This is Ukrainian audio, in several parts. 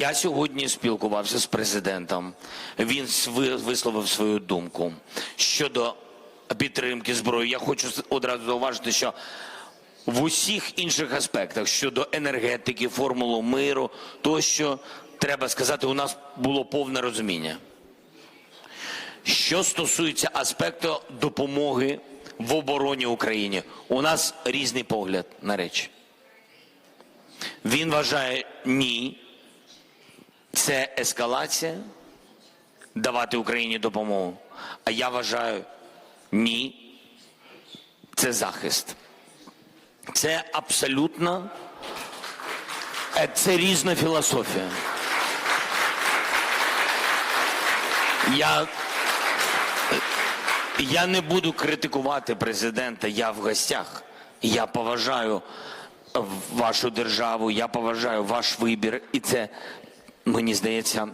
Я сьогодні спілкувався з президентом. Він висловив свою думку щодо підтримки зброї. Я хочу одразу зауважити, що в усіх інших аспектах щодо енергетики, формулу миру, тощо треба сказати, у нас було повне розуміння. Що стосується аспекту допомоги в обороні Україні, у нас різний погляд на речі. Він вважає ні, це ескалація давати Україні допомогу. А я вважаю ні, це захист. Це абсолютно е, це різна філософія. Я, я не буду критикувати президента, я в гостях. Я поважаю вашу державу, я поважаю ваш вибір, і це, мені здається,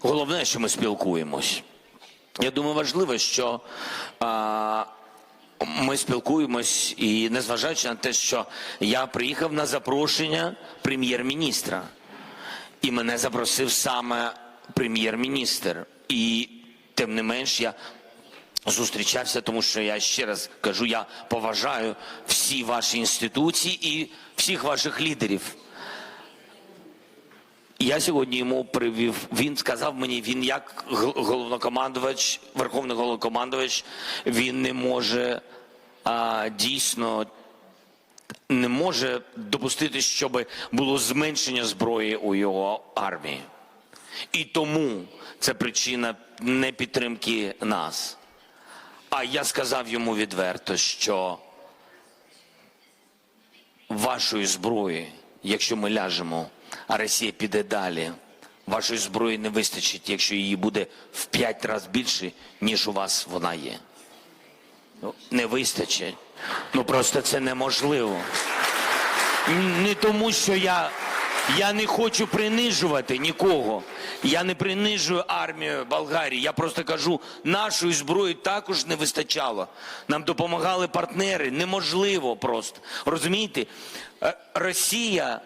головне, що ми спілкуємось. Я думаю, важливо, що а, ми спілкуємось, і незважаючи на те, що я приїхав на запрошення прем'єр-міністра, і мене запросив саме прем'єр-міністр. І тим не менш я зустрічався, тому що я ще раз кажу, я поважаю всі ваші інституції і всіх ваших лідерів. Я сьогодні йому привів. Він сказав мені, він як головнокомандувач, верховний головнокомандувач, він не може а, дійсно не може допустити, щоб було зменшення зброї у його армії. І тому це причина непідтримки нас. А я сказав йому відверто, що вашої зброї, якщо ми ляжемо, а Росія піде далі, вашої зброї не вистачить, якщо її буде в п'ять разів більше, ніж у вас вона є. Ну, Не вистачить. Ну просто це неможливо. Не тому, що я, я не хочу принижувати нікого. Я не принижую армію Болгарії. Я просто кажу, нашої зброї також не вистачало. Нам допомагали партнери. Неможливо просто. Розумієте? Е, Росія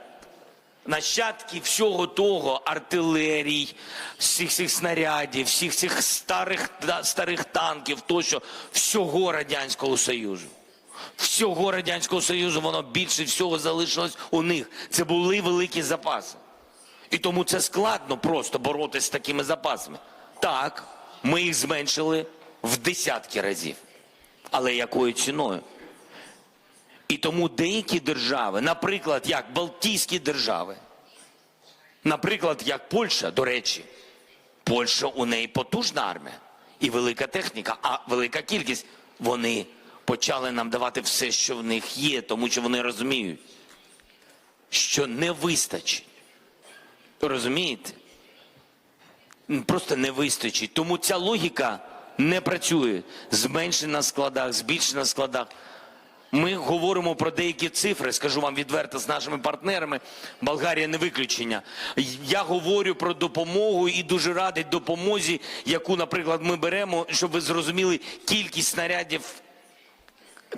нащадки всього того, артилерій, всіх цих снарядів, всіх цих старих, старих танків, тощо, всього Радянського Союзу. Всього Радянського Союзу воно більше всього залишилось у них. Це були великі запаси. І тому це складно просто боротися з такими запасами. Так, ми їх зменшили в десятки разів. Але якою ціною? І тому деякі держави, наприклад, як Балтійські держави, наприклад, як Польща, до речі, Польща у неї потужна армія і велика техніка, а велика кількість. Вони почали нам давати все, що в них є, тому що вони розуміють, що не вистачить. Розумієте? Просто не вистачить. Тому ця логіка не працює. Зменшена на складах, збільшена на складах. Ми говоримо про деякі цифри, скажу вам відверто, з нашими партнерами. Болгарія не виключення. Я говорю про допомогу і дуже радий допомозі, яку, наприклад, ми беремо, щоб ви зрозуміли кількість снарядів.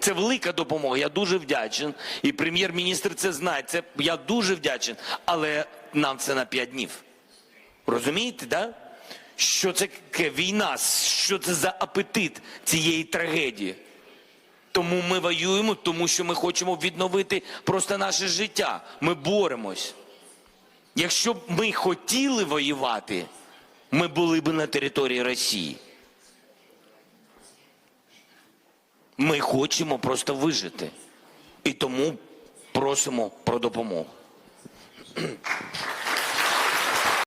Це велика допомога. Я дуже вдячен. І прем'єр-міністр це знає. Це я дуже вдячен. Але нам це на п'ять днів. Розумієте, да? Що це війна? Що це за апетит цієї трагедії? Тому ми воюємо, тому що ми хочемо відновити просто наше життя. Ми боремось. Якщо б ми хотіли воювати, ми були б на території Росії. Ми хочемо просто вижити. І тому просимо про допомогу.